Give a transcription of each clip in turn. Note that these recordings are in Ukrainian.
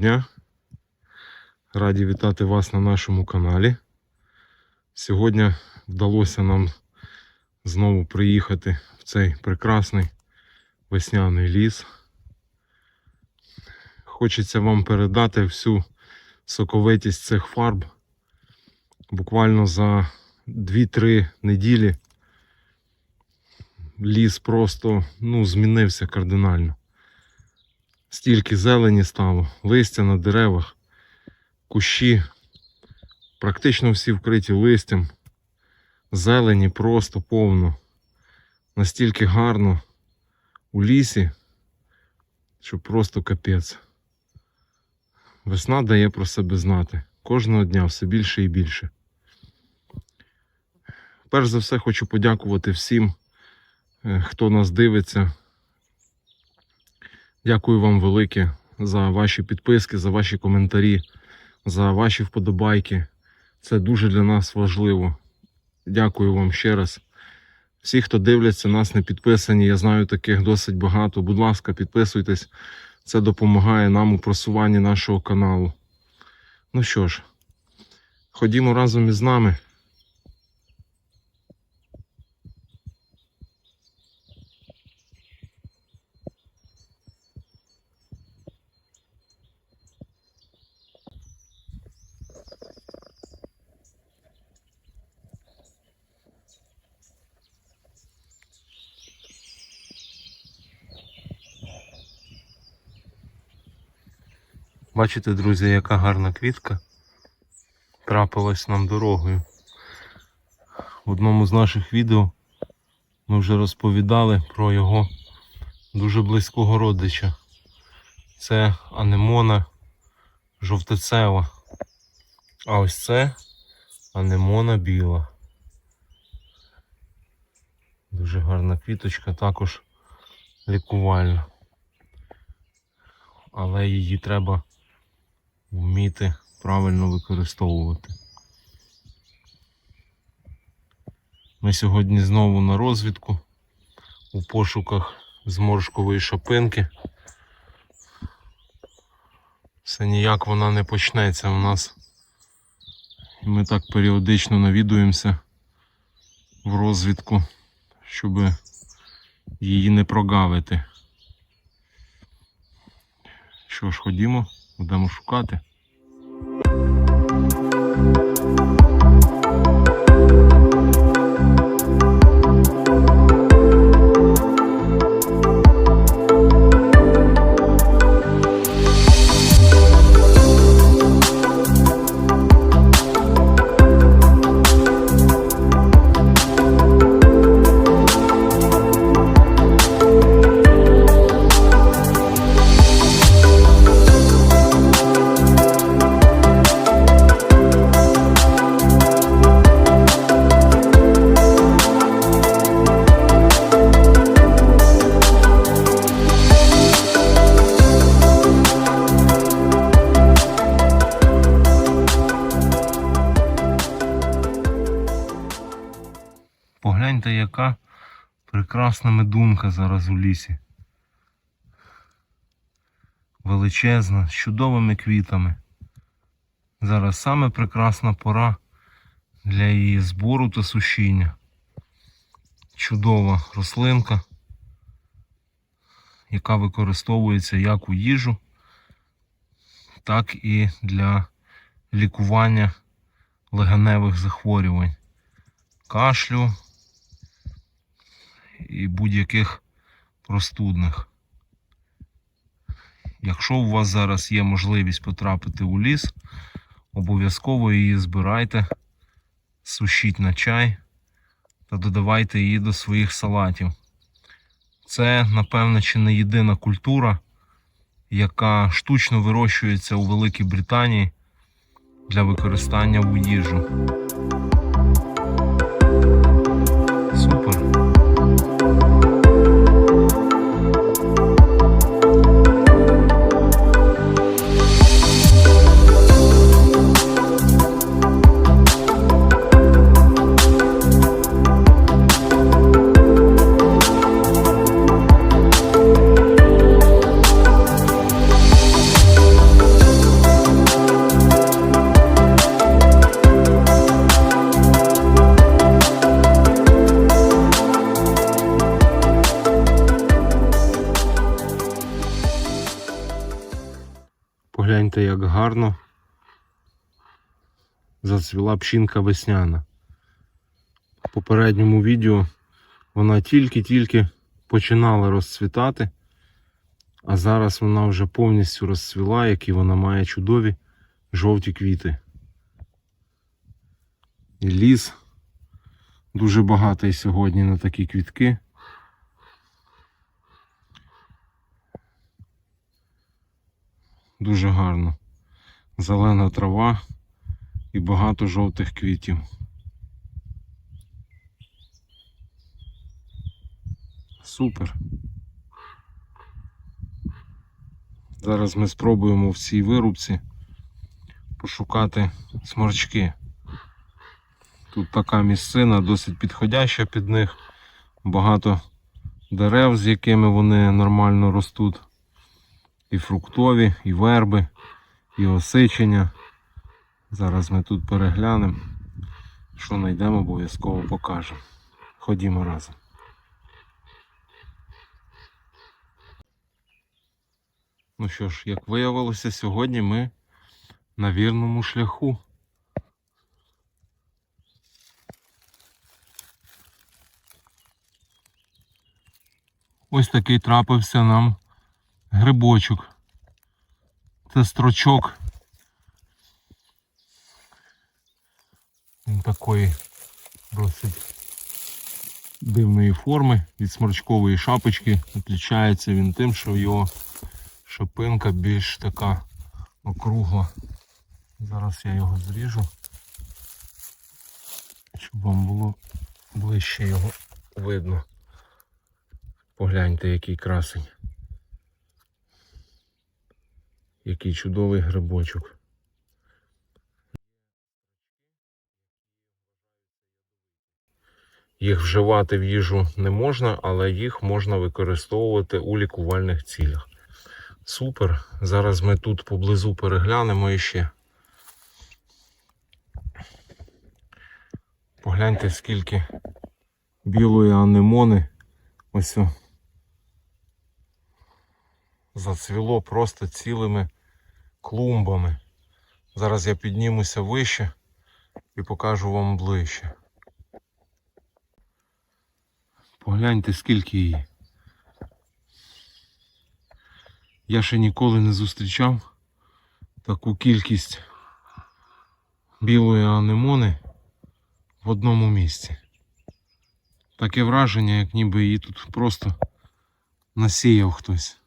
Дня. Раді вітати вас на нашому каналі. Сьогодні вдалося нам знову приїхати в цей прекрасний весняний ліс. Хочеться вам передати всю соковитість цих фарб. Буквально за 2-3 неділі ліс просто ну, змінився кардинально. Стільки зелені стало, листя на деревах, кущі, практично всі вкриті листям, зелені просто повно, настільки гарно у лісі, що просто капець. Весна дає про себе знати. Кожного дня все більше і більше. Перш за все хочу подякувати всім, е, хто нас дивиться. Дякую вам велике за ваші підписки, за ваші коментарі, за ваші вподобайки. Це дуже для нас важливо. Дякую вам ще раз. Всі, хто дивляться, нас не підписані, я знаю таких досить багато. Будь ласка, підписуйтесь. Це допомагає нам у просуванні нашого каналу. Ну що ж, ходімо разом із нами. Бачите, друзі, яка гарна квітка трапилась нам дорогою. В одному з наших відео ми вже розповідали про його дуже близького родича. Це анемона жовтицева. А ось це анемона біла. Дуже гарна квіточка, також лікувальна. Але її треба вміти правильно використовувати. Ми сьогодні знову на розвідку у пошуках зморшкової шопинки. Все ніяк вона не почнеться у нас. І ми так періодично навідуємося в розвідку, щоб її не прогавити. Що ж, ходімо, будемо шукати. Прекрасна медунка зараз у лісі. Величезна, з чудовими квітами. Зараз саме прекрасна пора для її збору та сушіння. Чудова рослинка, яка використовується як у їжу, так і для лікування легеневих захворювань, кашлю і будь-яких простудних. Якщо у вас зараз є можливість потрапити у ліс, обов'язково її збирайте, сушіть на чай та додавайте її до своїх салатів. Це, напевно, чи не єдина культура, яка штучно вирощується у Великій Британії для використання у їжу. Гарно зацвіла пшінка весняна. В попередньому відео вона тільки-тільки починала розцвітати, а зараз вона вже повністю розцвіла, які вона має чудові жовті квіти. І ліс дуже багатий сьогодні на такі квітки. Дуже гарно. Зелена трава і багато жовтих квітів. Супер. Зараз ми спробуємо в цій вирубці пошукати сморчки. Тут така місцина досить підходяща під них. Багато дерев, з якими вони нормально ростуть. І фруктові, і верби, і осичення. Зараз ми тут переглянемо. Що знайдемо, обов'язково покажемо. Ходімо разом. Ну що ж, як виявилося, сьогодні ми на вірному шляху. Ось такий трапився нам грибочок. Це строчок. Він такої досить дивної форми від сморчкової шапочки. Відлічається він тим, що його шипинка більш така округла. Зараз я його зріжу, щоб вам було ближче його видно. Погляньте, який красень. Який чудовий грибочок. Їх вживати в їжу не можна, але їх можна використовувати у лікувальних цілях. Супер. Зараз ми тут поблизу переглянемо іще. Погляньте, скільки білої анемони ось зацвіло просто цілими клумбами. Зараз я піднімуся вище і покажу вам ближче. Погляньте, скільки її. Я ще ніколи не зустрічав таку кількість білої анемони в одному місці. Таке враження, як ніби її тут просто насіяв хтось.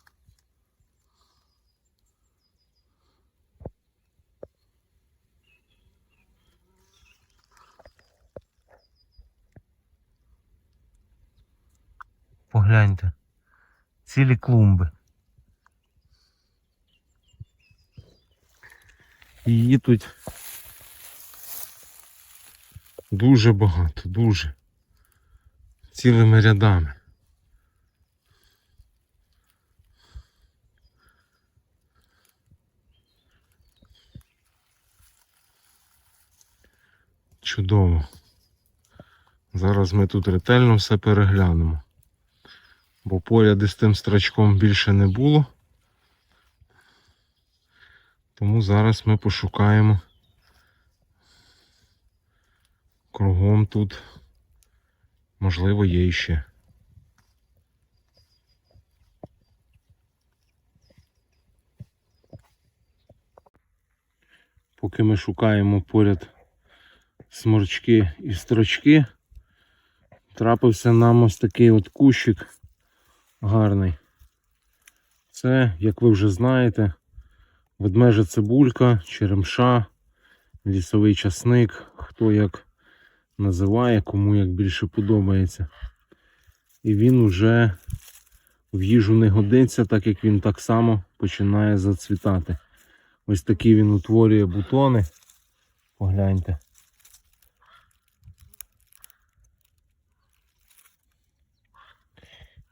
Погляньте. Цілі клумби. Її тут дуже багато, дуже. Цілими рядами. Чудово. Зараз ми тут ретельно все переглянемо. Бо поряд із тим страчком більше не було. Тому зараз ми пошукаємо кругом тут. Можливо, є іще. Поки ми шукаємо поряд сморчки і строчки, трапився нам ось такий от кущик гарний. Це, як ви вже знаєте, ведмежа цибулька, черемша, лісовий часник, хто як називає, кому як більше подобається. І він уже в їжу не годиться, так як він так само починає зацвітати. Ось такі він утворює бутони. Погляньте.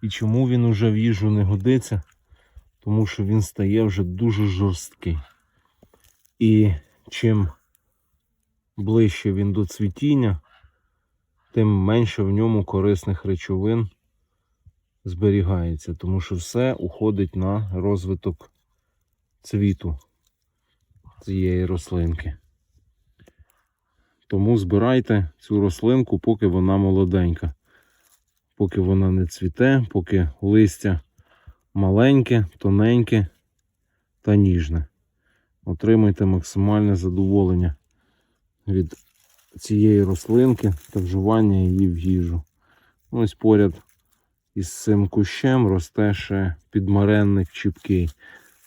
І чому він уже в їжу не годиться? Тому що він стає вже дуже жорсткий. І чим ближче він до цвітіння, тим менше в ньому корисних речовин зберігається, тому що все уходить на розвиток цвіту. цієї рослинки. Тому збирайте цю рослинку, поки вона молоденька. Поки вона не цвіте, поки листя маленьке, тоненьке та ніжне. Отримайте максимальне задоволення від цієї рослинки та вживання її в їжу. Ось поряд із цим кущем росте ще підмаренник чіпкий.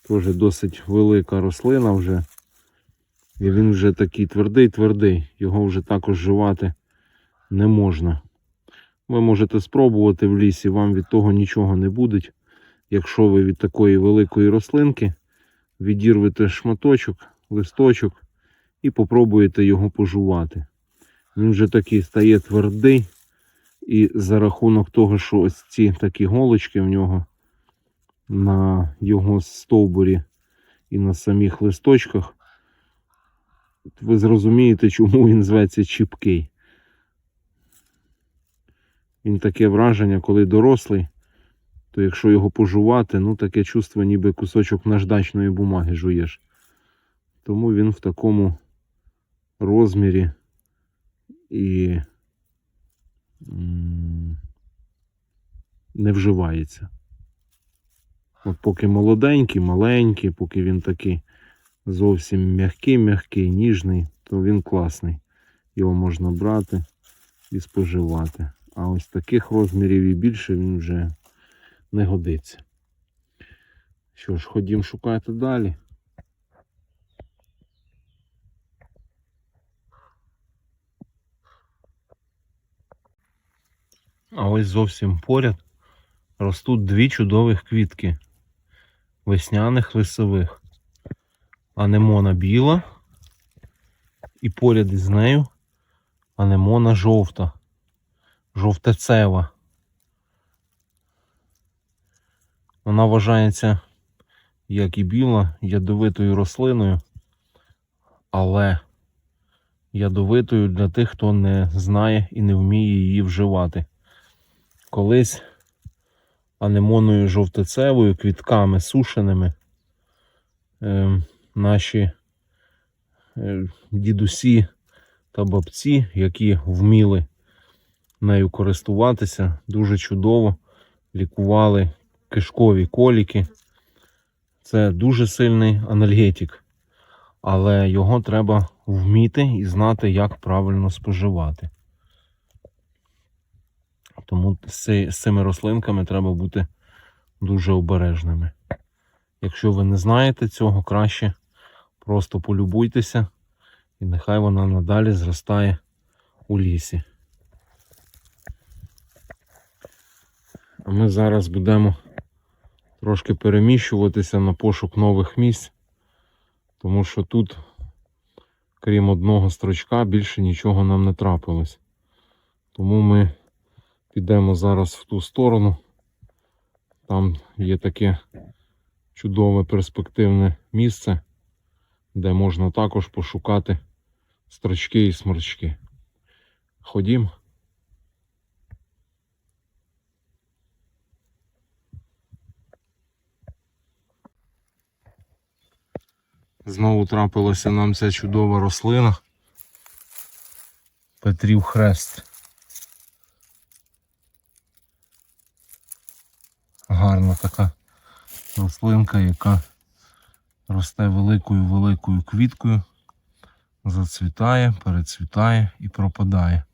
Теж досить велика рослина вже. І він вже такий твердий-твердий. Його вже також жувати не можна. Ви можете спробувати в лісі, вам від того нічого не буде. Якщо ви від такої великої рослинки відірвете шматочок, листочок і попробуєте його пожувати. Він вже такий стає твердий, і за рахунок того, що ось ці такі голочки в нього на його стовбурі і на самих листочках, ви зрозумієте, чому він зветься чіпкий. Він таке враження, коли дорослий, то якщо його пожувати, ну таке чувство, ніби кусочок наждачної бумаги жуєш. Тому він в такому розмірі і не вживається. От поки молоденький, маленький, поки він такий зовсім м'який, м'який, ніжний, то він класний. Його можна брати і споживати. А ось таких розмірів і більше він вже не годиться. Що ж, ходім шукати далі. А ось зовсім поряд ростуть дві чудових квітки весняних лисових. Анемона біла і поряд із нею анемона жовта, жовтецева. Вона вважається, як і біла, ядовитою рослиною, але ядовитою для тих, хто не знає і не вміє її вживати. Колись анемоною жовтецевою, квітками сушеними. Е, наші е, дідусі та бабці, які вміли нею користуватися, дуже чудово лікували кишкові коліки. Це дуже сильний анальгетик, але його треба вміти і знати, як правильно споживати. Тому з цими рослинками треба бути дуже обережними. Якщо ви не знаєте цього, краще просто полюбуйтеся, і нехай вона надалі зростає у лісі. А ми зараз будемо трошки переміщуватися на пошук нових місць, тому що тут, крім одного строчка, більше нічого нам не трапилось. Тому ми Підемо зараз в ту сторону. Там є таке чудове перспективне місце, де можна також пошукати строчки і сморчки. Ходім. Знову трапилася нам ця чудова рослина. Петрів хрест. гарна така рослинка, яка росте великою-великою квіткою, зацвітає, перецвітає і пропадає.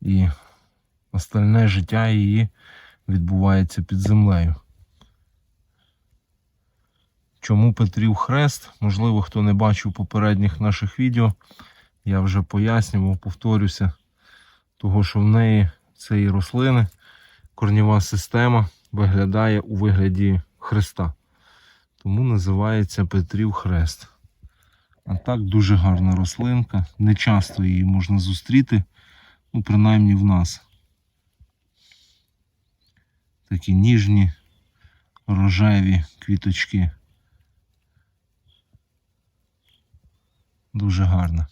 І остальне життя її відбувається під землею. Чому Петрів хрест? Можливо, хто не бачив попередніх наших відео, я вже пояснював, повторюся, того, що в неї цієї рослини корнєва система виглядає у вигляді хреста. Тому називається Петрів хрест. А так дуже гарна рослинка. Не часто її можна зустріти, ну, принаймні в нас. Такі ніжні, рожеві квіточки. Дуже гарна.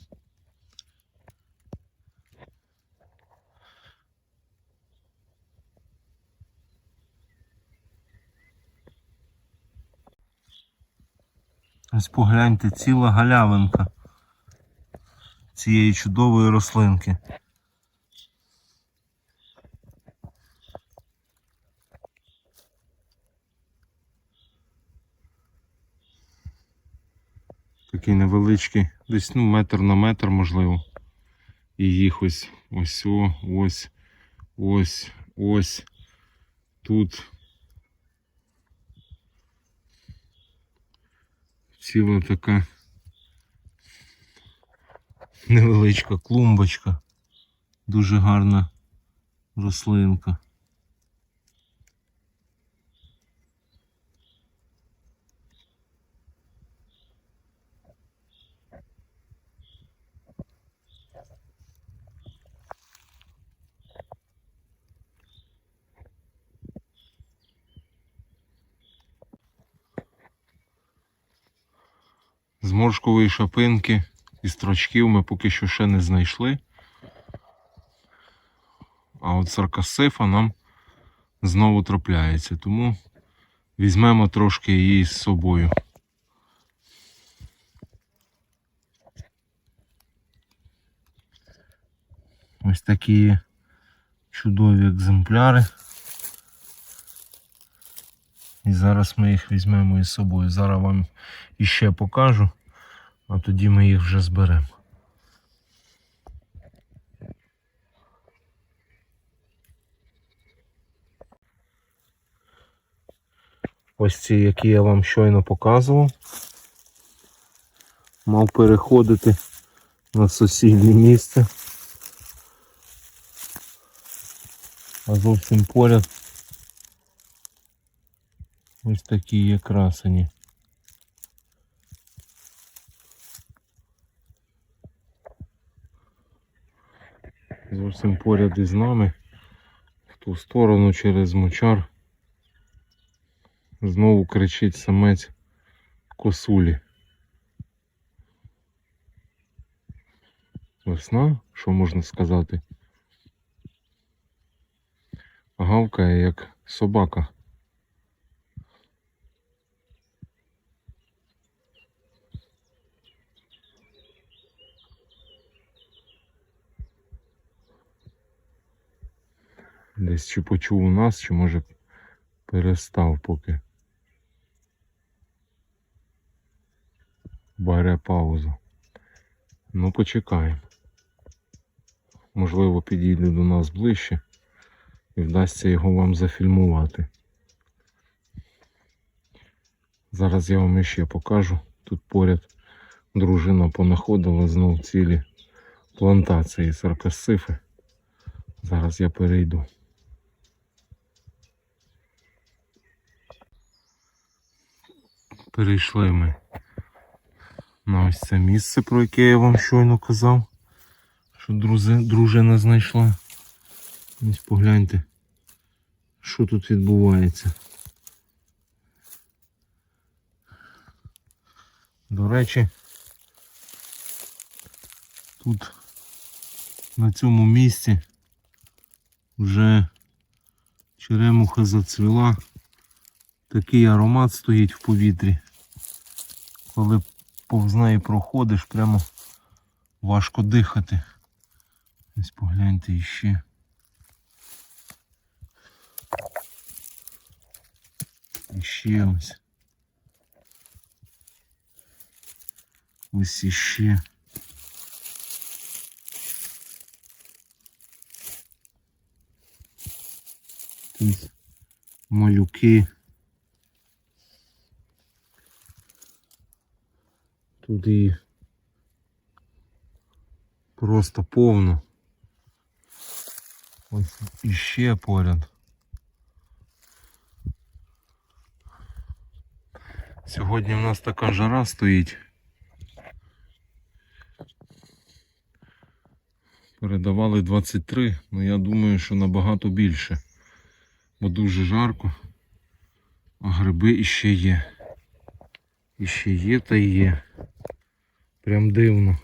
Ось погляньте, ціла галявинка цієї чудової рослинки. Такий невеличкий, десь ну, метр на метр, можливо. І їх ось ось ось, ось, ось. Тут. Ціла така Невеличка клумбочка. Дуже гарна рослинка. Зморшкової шапинки і строчків ми поки що ще не знайшли. А от саркасифа нам знову трапляється, тому візьмемо трошки її з собою. Ось такі чудові екземпляри. І зараз ми їх візьмемо із собою. Зараз вам іще покажу, а тоді ми їх вже зберемо. Ось ці, які я вам щойно показував. Мав переходити на сусіднє місце. А зовсім поряд ось такі є красені. Зовсім поряд із нами. В ту сторону через мочар. Знову кричить самець косулі. Весна, що можна сказати? Гавкає як собака. Десь чи почув у нас, чи може перестав поки. Бере паузу. Ну, почекаємо. Можливо, підійде до нас ближче і вдасться його вам зафільмувати. Зараз я вам ще покажу. Тут поряд дружина понаходила знов цілі плантації саркасифи. Зараз я перейду. Перейшли ми на ось це місце, про яке я вам щойно казав, що друзи, дружина знайшла. Ось погляньте, що тут відбувається. До речі, тут на цьому місці вже черемуха зацвіла. Такий аромат стоїть в повітрі. Коли повз неї проходиш, прямо важко дихати. Ось погляньте іще. Іще ось. Ось іще. Тут малюки. Тут і просто повно. Ось іще поряд. Сьогодні в нас така жара стоїть. Передавали 23, але я думаю, що набагато більше. Бо дуже жарко, а гриби іще є. Іще є та є. Прям дивно.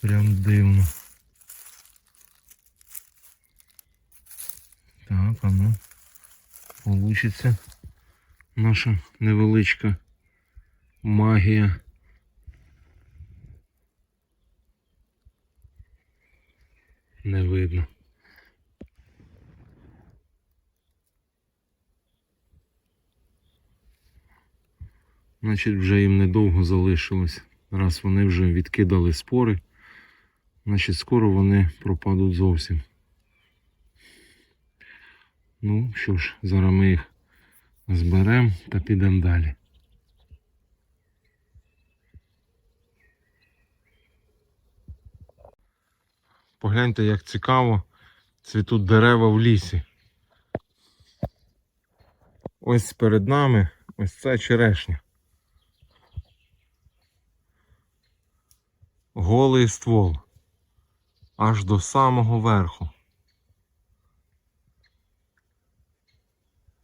Прям дивно. Так, а ну. Получиться наша невеличка магія. Не видно. Значить, вже їм недовго залишилось. Раз вони вже відкидали спори, значить скоро вони пропадуть зовсім. Ну що ж, зараз ми їх зберемо та підемо далі. Погляньте, як цікаво цвітуть дерева в лісі. Ось перед нами ось це черешня. Голий ствол. Аж до самого верху.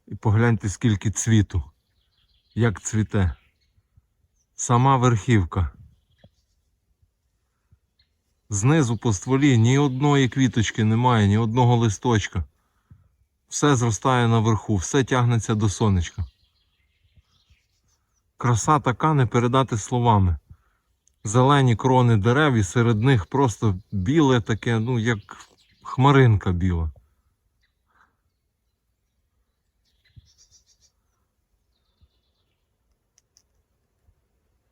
І погляньте, скільки цвіту. Як цвіте. Сама верхівка. Знизу по стволі ні одної квіточки немає, ні одного листочка. Все зростає наверху, все тягнеться до сонечка. Краса така не передати словами. Зелені крони дерев і серед них просто біле таке, ну як хмаринка біла.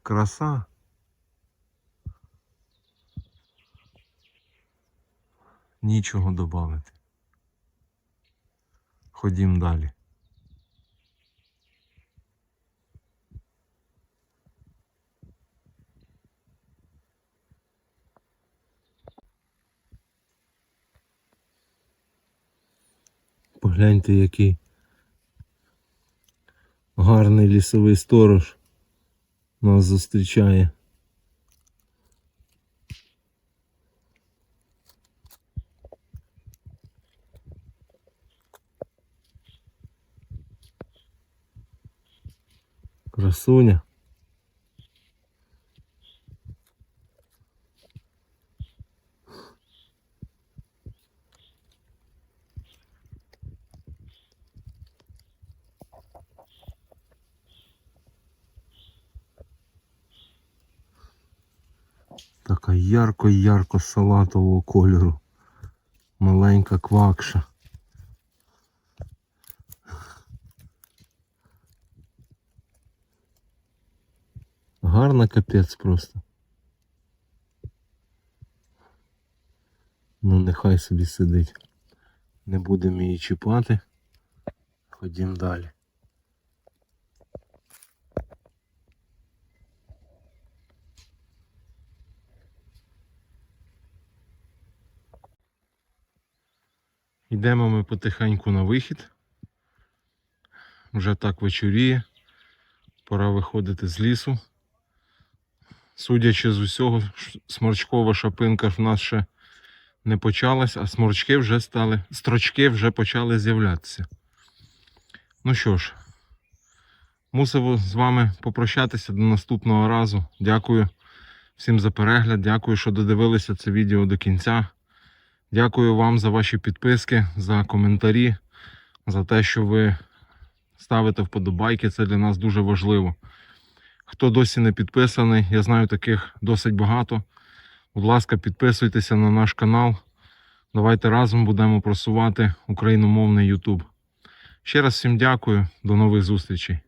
Краса. Нічого додати. Ходім далі. Погляньте, який гарний лісовий сторож нас зустрічає. Красуня. Така ярко-ярко салатового кольору. Маленька квакша. Гарна капець просто. Ну, нехай собі сидить. Не будемо її чіпати. Ходім далі. Йдемо ми потихеньку на вихід. Вже так вечоріє. Пора виходити з лісу. Судячи з усього, сморчкова шапинка в нас ще не почалась, а сморчки вже стали, строчки вже почали з'являтися. Ну що ж, мусив з вами попрощатися до наступного разу. Дякую всім за перегляд. Дякую, що додивилися це відео до кінця. Дякую вам за ваші підписки, за коментарі, за те, що ви ставите вподобайки. Це для нас дуже важливо. Хто досі не підписаний, я знаю таких досить багато. Будь ласка, підписуйтеся на наш канал. Давайте разом будемо просувати україномовний YouTube. Ще раз всім дякую, до нових зустрічей.